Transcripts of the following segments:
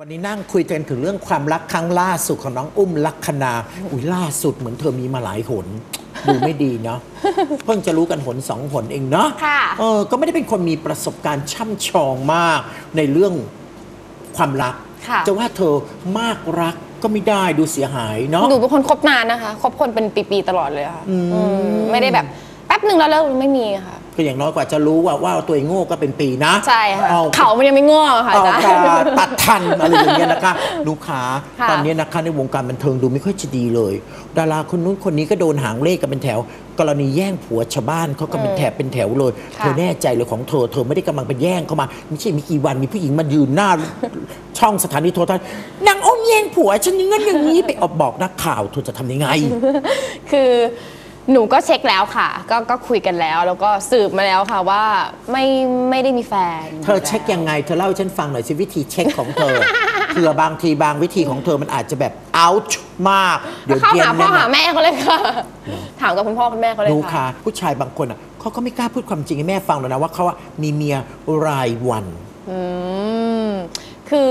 วันนี้นั่งคุยกันถึงเรื่องความรักครั้งล่าสุดของน้องอุ้มลักษณาอุ้ยล่าสุดเหมือนเธอมีมาหลายหน ดูไม่ดีเนาะ เพิ่งจะรู้กันหนสองหนเองเนาะค่ะเออก็ไม่ได้เป็นคนมีประสบการณ์ช่ำชองมากในเรื่องความรัก ค่ะ จะว่าเธอมากรักก็ไม่ได้ดูเสียหายเนาะ หนูเป็นคนคบนานนะคะคบคนเป็นปีๆตลอดเลยค่ะอืมอืมไม่ได้แบบแป๊บหนึ่งแล้วเลิกไม่มีค่ะ ก็อย่างน้อยกว่าจะรู้ว่าว่าตัวเองโง่ก็เป็นปีนะใช่ค่ะเอาเขามันยังไม่ง่วงค่ะเอาอาจารกาย์ตัดทันอะไรอย่างเงี้ยนะคะลูกค้าค่ะ ตอนนี้นะคะในวงการบันเทิงดูไม่ค่อยจะดีเลย ดาราคนนู้นคนนี้ก็โดนหางเลขกันเป็นแถว กรณีแย่งผัวชาวบ้านเขาก็เป็นแถบเป็นแถวเลยเธอแน่ใจเลยของเธอเธอไม่ได้กำลังไปแย่งเข้ามาไม่ใช่มีกี่วันมีผู้หญิงมายืนหน้า ช่องสถานีโทรทัศน์นางอ้อมแย่งผัวฉันอย่างนั้นอย่างนี้ไปออกบอกนักข่าวเธอจะทำยังไง คือ หนูก็เช็คแล้วค่ะ ก็ก็คุยกันแล้ว แล้วก็สืบมาแล้วค่ะว่าไม่ไม่ได้มีแฟนเธอเช็คยังไงเธอเล่าให้ฉันฟังหน่อยสิวิธีเช็คของเธอ เผื่อบางทีบางวิธีของเธอมันอาจจะแบบ out มากเดี๋ยวเข้าเย็นหาพ่อเนี่ยหาแม่เขาเลยค่ะ ถามกับคุณพ่อคุณแม่เขาเลยดูค่ะ ค่ะ ผู้ชายบางคนอะเขาก็ไม่กล้าพูดความจริงให้แม่ฟังหรอกนะว่าเขาอะมีเมียรายวัน อืม คือ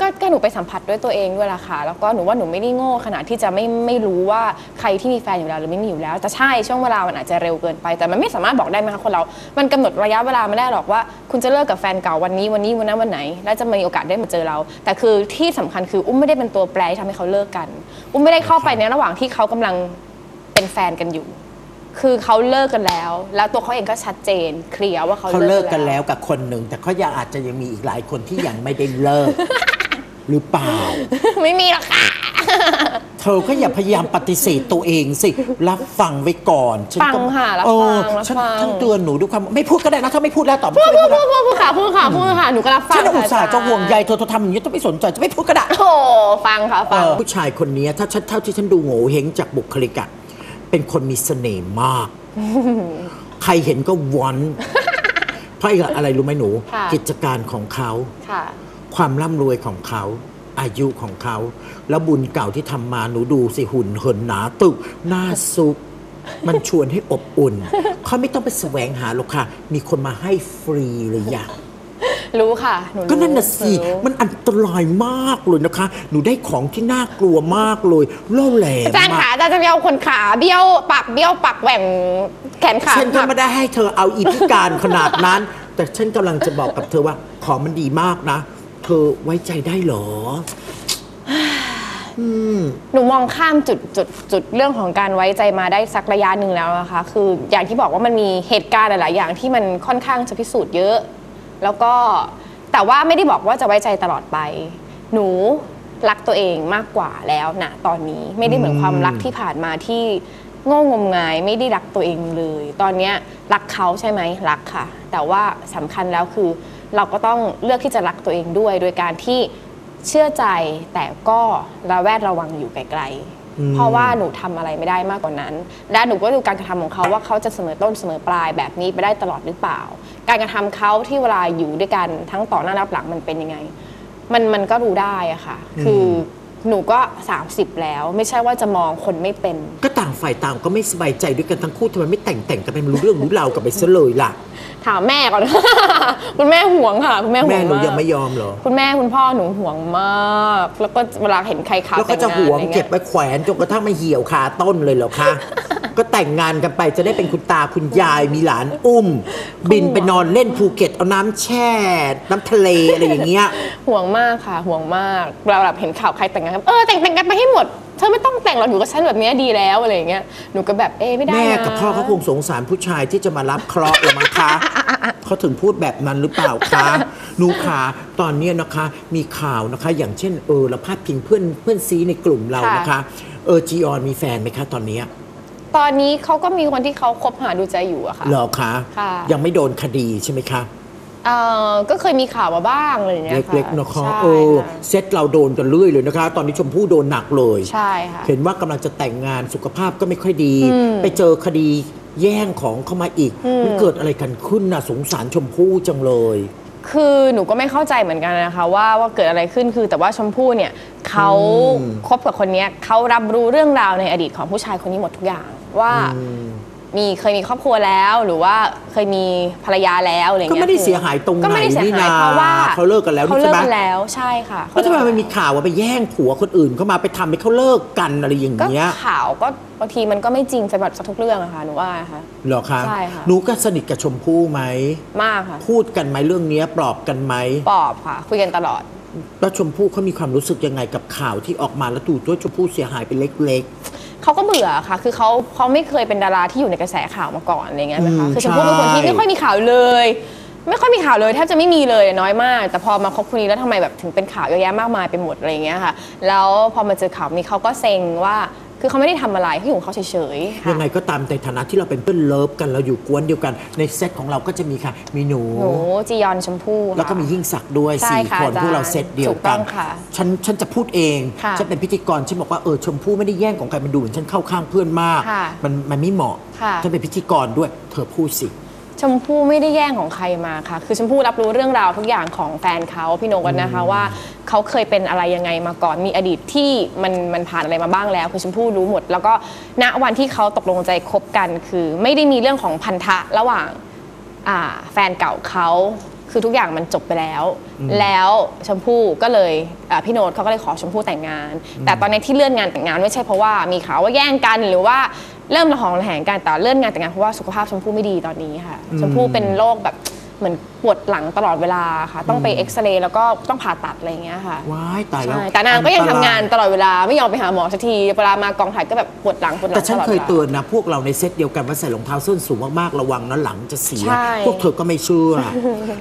ก็ก็หนูไปสัมผัสด้วยตัวเองด้วยล่ะค่ะ แล้วก็หนูว่าหนูไม่ได้โง่ขนาดที่จะไม่ไม่รู้ว่าใครที่มีแฟนอยู่แล้วหรือไม่มีอยู่แล้ว แต่ใช่ช่วงเวลามันอาจจะเร็วเกินไป แต่มันไม่สามารถบอกได้ไหมคะคนเรา มันกำหนดระยะเวลาไม่ได้หรอกว่า คุณจะเลิกกับแฟนเก่าวันนี้วันนี้วันนั้นวันไหน แล้วจะมีโอกาสได้มาเจอเรา แต่คือที่สำคัญคืออุ้มไม่ได้เป็นตัวแปรที่ทำให้เขาเลิกกัน อุ้มไม่ได้เข้าไปในระหว่างที่เขากำลังเป็นแฟนกันอยู่ คือเขาเลิกกันแล้ว แล้วตัวเขาเองก็ชัดเจนเคลียร์ว่าเขาเขาเลิกกันวแล้วกับคนหนึ่ง แต่เขายังอาจจะยังมีอีกหลายคนที่ยังไม่ได้เลิก หรือเปล่า ไม่มีหรอกค่ะ เธอก็อย่าพยายามปฏิเสธตัวเองสิ รับฟังไว้ก่อนฉันก็ฟังค่ะรับเออฟังรับฉันฟังฉันเตือนหนูด้วยความไม่พูดก็ได้นะถ้าไม่พูดแล้วตอบพูดไม่พูดพูดพูแล้วดพูดพูดค่ะพูดค่ะพูดค่ะพูดค่ะหนูก็รับฟังฉันอุตส่าห์จะค่ห่วงใยเธอเธอทำอย่างนี้จะไม่สนใจจะไม่พูดก็ได้ โอ้โหฟังค่ะเอฟัง อผู้ชายคนนี้ถ้าฉันเท่าที่ฉันดูโง่เฮงจากบุคลิกอะ เป็นคนมีเสน่ห์มาก ใครเห็นก็วอนเพราะอะไรรู้ไหมหนู ค่ะ กิจการของเขา ค่ะ ความร่ำรวยของเขา อายุของเขา แล้วบุญเก่าที่ทำมาหนูดูสิหุ่นเหินหนาตึกหน้าซุปมันชวนให้อบอุ่น เขาไม่ต้องไปแสวงหาหรอกค่ะ มีคนมาให้ฟรีเลยอยาก รู้ค่ะหนูรู้ก็นั่นน่ะสิหรู้มันอันตรายมากเลยนะคะ หนูได้ของที่น่ากลัวมากเลยล่อแหลมอาจารย์มาขากอาจารย์จะไปเอาคนขาเบี้ยวปากเบี้ยวปากแหว่งแขนขาฉันก็หักไม่ได้ให้เธอเอาอีพิการขนาดนั้น แต่ฉันกำลังจะบอกกับเธอว่า ของมันดีมากนะ เธอไว้ใจได้เหรอหนูมองข้ามจุดจุดจุดเรื่องของการไว้ใจมาได้สักระยะหนึ่งแล้วนะคะ คืออย่างที่บอกว่ามันมีเหตุการณ์หลาย ๆ อย่างที่มันค่อนข้างจะพิสูจน์เยอะ แล้วก็แต่ว่าไม่ได้บอกว่าจะไว้ใจตลอดไป หนูรักตัวเองมากกว่าแล้วนะตอนนี้ไม่ได้เหมือนความรักที่ผ่านมาที่โง่งมงายไม่ได้รักตัวเองเลย ตอนเนี้ยรักเขาใช่ไหมรักค่ะ แต่ว่าสำคัญแล้วคือ เราก็ต้องเลือกที่จะรักตัวเองด้วย โดยการที่เชื่อใจแต่ก็ระแวดระวังอยู่ไกลๆ เพราะว่าหนูทำอะไรไม่ได้มากกว่านั้น และหนูก็ดูการกระทำของเขาว่าเขาจะเสมอต้นเสมอปลายแบบนี้ไปได้ตลอดหรือเปล่า การกระทำเขาที่เวลาอยู่ด้วยกันทั้งต่อหน้ารับหลังมันเป็นยังไง มันมันก็รู้ได้อะค่ะ คือ หนูก็ 30 แล้ว ไม่ใช่ว่าจะมองคนไม่เป็น ก็ต่างฝ่ายต่างก็ไม่สบายใจด้วยกันทั้งคู่ทำไมไม่แต่งแต่งกันไปมันรู้เรื่องรู้ราวกันไปซะเลยล่ะ ถามแม่ก่อน คุณแม่ห่วงค่ะ คุณแม่ห่วแม่งหนูมากยังไม่ยอมเหรอ คุณแม่คุณพ่อหนูห่วงมาก แล้วก็เวลาเห็นใครข่าวแล้วก็จะแต่งหวงานอไรเก็บงี้ยไปแขวนจนกระทั่งมาเหี่ยวคาต้นเลยเหรอคะ ก็แต่งงานกันไปจะได้เป็นคุณตาคุณยายมีหลานอุ้ม บินไปนอนเล่นภูเก็ตเอาน้ำแช่ น้ำทะเลอะไรอย่างเงี้ย ห่วงมากค่ะ ห่วงมากเราแบบเห็นข่าวใครแต่งงานกันเออแต่งแต่งกันไปให้หมดเธอไม่ต้องแต่งหรอกอยู่กับฉันแบบเนี้ยดีแล้วอะไรอย่างเงี้ยหนูก็แบบเอ๊ะไม่ได้แม่นะกับพ่อเขาคงสงสารผู้ชายที่จะมารับเคราะห์ละมั้งคะ เขาถึงพูดแบบนั้นหรือเปล่าคะหนูขาตอนเนี้ยนะคะ มีข่าวนะคะ อย่างเช่นเออเราพาดพิงเพื่อนเพื่อนซีในกลุ่มเรานะคะ เออจีออนมีแฟนไหมคะตอนเนี้ย ตอนนี้เขาก็มีคนที่เขาคบหาดูใจอยู่อะค่ะ เหรอคะค่ะ ยังไม่โดนคดีใช่ไหมคะเออก็เคยมีข่าวมาบ้างอะไรอย่างเงี้ยค่ะเล็กๆนะคะใช่เออค่ะเซตเราโดนกันเรื่อยเลยนะคะ ตอนนี้ชมพู่โดนหนักเลย ใช่ค่ะ เห็นว่ากำลังจะแต่งงานสุขภาพก็ไม่ค่อยดีไปเจอคดีแย่งของเข้ามาอีกมันเกิดอะไรกันขึ้นน่ะสงสารชมพู่จังเลย คือหนูก็ไม่เข้าใจเหมือนกันนะคะว่าว่าเกิดอะไรขึ้นคือแต่ว่าชมพู่เนี่ยเขาอืม คบกับคนเนี้ยเขารับรู้เรื่องราวในอดีตของผู้ชายคนนี้หมดทุกอย่าง ว่ามีเคยมีครอบครัวแล้วหรือว่าเคยมีภรรยาแล้วอะไรเงี้ยก็ไม่ได้คือเสียหายตรงไหนก็ไม่ได้เสียนี่หายนะเพราะว่าเขาเลิกกันแล้วเขานี่เลิใช่กไหมกันแล้วใช่ค่ะแล้วทำไมมันมีข่าวว่าไปแย่งผัวคนอื่นเข้ามาไปทำให้เขาเลิกกันอะไรอย่างก็เงี้ยข่าวก็บางทีมันก็ไม่จริงสำหรับทุกเรื่องอะค่ะหนูว่านะคะเหรอคะใช่ค่ะหนูก็สนิทกับชมพู่ไหมมากค่ะพูดกันไหมเรื่องเนี้ยปลอบกันไหมปอบค่ะ คุยกันตลอดแล้วชมพู่เขามีความรู้สึกยังไงกับข่าวที่ออกมาแล้วถูกด้วยชมพู่เสียหายไปเล็ก เขาก็เบื่อค่ะ คือเขาเขาไม่เคยเป็นดาราที่อยู่ในกระแสข่าวมาก่อนอะไรเงี้ยนะคะอืมคือชมพู่เป็นคนที่ใช่ไม่ค่อยมีข่าวเลย ไม่ค่อยมีข่าวเลยแทบจะไม่มีเลยน้อยมาก แต่พอมาคบคนนี้แล้วทำไมแบบถึงเป็นข่าวเยอะแยะมากมายไปหมดอะไรเงี้ยค่ะ แล้วพอมาเจอข่าวนี้เขาก็เซ็งว่า คือเขาไม่ได้ทำอะไรเขาอยู่ของเขาเฉยๆๆค่ะยังไงก็ตามในฐานะที่เราเป็นเพื่อนเลิฟกันเราอยู่กวนเดียวกันในเซตของเราก็จะมีค่ะ มีหนู หนูจียอนชมพู่ค่ะ แล้วก็มียิ่งศักดิ์ด้วยใช่สี่ค่ะคนอาจารย์พวกเราเซตเดียวถูกต้กัอนงค่ะฉันฉันจะพูดเองค่ะ ฉันเป็นพิธีกรฉันบอกว่าเออชมพู่ไม่ได้แย่งของใครมันดูเหมือนฉันเข้าข้างเพื่อนมาก ค่ะมันมันไม่เหมาะค่ะ ฉันเป็นพิธีกรด้วย เธอพูดสิ ชมพู่ไม่ได้แย่งของใครมาค่ะ คือชมพู่รับรู้เรื่องราวทุกอย่างของแฟนเขาพี่โนกันนะคะว่าเขาเคยเป็นอะไรยังไงมาก่อนมีอดีตที่มันมันผ่านอะไรมาบ้างแล้ว คือชมพู่รู้หมด แล้วก็ณวันที่เขาตกลงใจคบกัน คือไม่ได้มีเรื่องของพันธะระหว่างอ่าแฟนเก่าเขาคือทุกอย่างมันจบไปแล้ว แล้วชมพู่ก็เลยอ่าพี่โน้ตเขาก็เลยขอชมพู่แต่งงาน แต่ตอนนี้ที่เลื่อนงานแต่งงานไม่ใช่เพราะว่ามีข่าวว่าแย่งกันหรือว่า เริ่มระหองระแหงกันแต่เลื่อนงานแต่งงานเพราะว่าสุขภาพชมพู่ไม่ดีตอนนี้ค่ะชมพู่เป็นโรคแบบเหมือนปวดหลังตลอดเวลาค่ะ ต้องไปเอ็กซเรย์แล้วก็ต้องผ่าตัดอะไรอย่างเงี้ยค่ะว้ายตายแล้วใช่แต่นางก็ยังทำงานอัตรตลอดเวลาไม่ยอมไปหาหมอสักทีเวลามากองถ่ายก็แบบปวดหลังปวดหลังแต่ฉันตลอดเควยลา เตือนนะ พวกเราในเซตเดียวกันว่าใส่รองเท้าส้นสูงมากๆระวังนะหลังจะเสีย ใช่ พวกเธอก็ไม่เชื่อ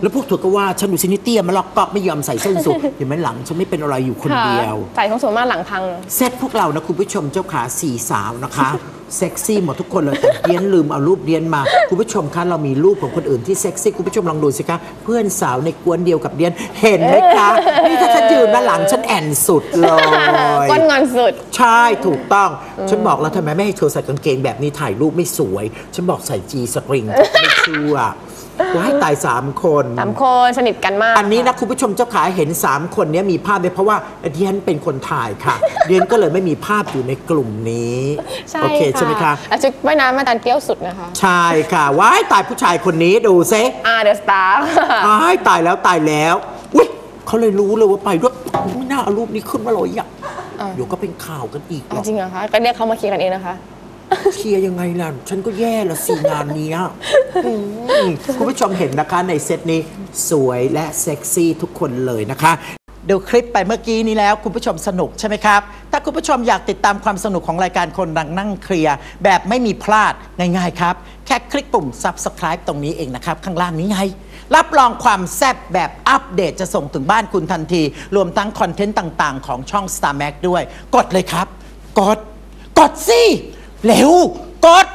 แล้วพวกเธอก็ว่าฉันดูซินิเตียมาล็อกก๊อกไม่ยอมใส่ส้นสูงเห็นไหมหลังฉันไม่เป็นอะไรอยู่คนค่ะเดียวใส่ของสูงมากหลังพัง เซตพวกเรานะคุณผู้ชมเจ้าขาสี่สาวนะคะ เซ็กซี่หมดทุกคนเลยแต่เดียนลืมเอารูปเดียนมาคุณผู้ชมคะเรามีรูปของคนอื่นที่เซ็กซี่คุณผู้ชมลองดูสิคะเพื่อนสาวในกวนเดียวกับเดียนเห็นไหมคะนี่ถ้าฉันยืนด้านหลังฉันแอนสุดเลยก้นงอนสุด ใช่ถูกต้อง ฉันบอกแล้วทำไมไม่ให้เธอใส่กางเกงแบบนี้ถ่ายรูปไม่สวย ฉันบอกใส่จีสตริงไม่เชื่อ ว้ายตายสามคน สามคนสนิทกันมากอันนี้นะคุณผู้ชมเจ้าขาเห็น 3 คนเนี้ยมีภาพด้วยเพราะว่าเดียนเป็นคนถ่ายค่ะ เดียนก็เลยไม่มีภาพอยู่ในกลุ่มนี้ใช่โอเคใช่ไหมคะอ่ชุดว่ายน้ำมาตันเปรี้ยวสุดนะคะใช่ค่ะว้ายตายผู้ชายคนนี้ดูเซอาเดอะสตาร์ว้ายตายแล้วตายแล้วอุ้ยเขาเลยรู้เลยว่าไปด้วยไม่น่าเอารูปนี้ขึ้นมาเลยอะอ่าเดี๋ยวก็เป็นข่าวกันอีกหรอก จริงเหรอคะก็เรียกเขามาเคลียร์กันเองนะคะ เคลียร์ยังไงล่ะ ฉันก็แย่ละสิงานเนี้ยอืมคุณผู้ชมเห็นนะคะในเซตนี้สวยและเซ็กซี่ทุกคนเลยนะคะ ดูคลิปไปเมื่อกี้นี้แล้วคุณผู้ชมสนุกใช่ไหมครับ ถ้าคุณผู้ชมอยากติดตามความสนุกของรายการคนดังนั่งเคลียร์แบบไม่มีพลาดง่ายๆครับ แค่คลิกปุ่ม subscribe ตรงนี้เองนะครับ ข้างล่างนี้ไง รับรองความแซ่บแบบอัปเดตจะส่งถึงบ้านคุณทันที รวมทั้งคอนเทนต์ต่างๆ ของช่อง Star Max ด้วย กดเลยครับ กด กดสิ เร็วกด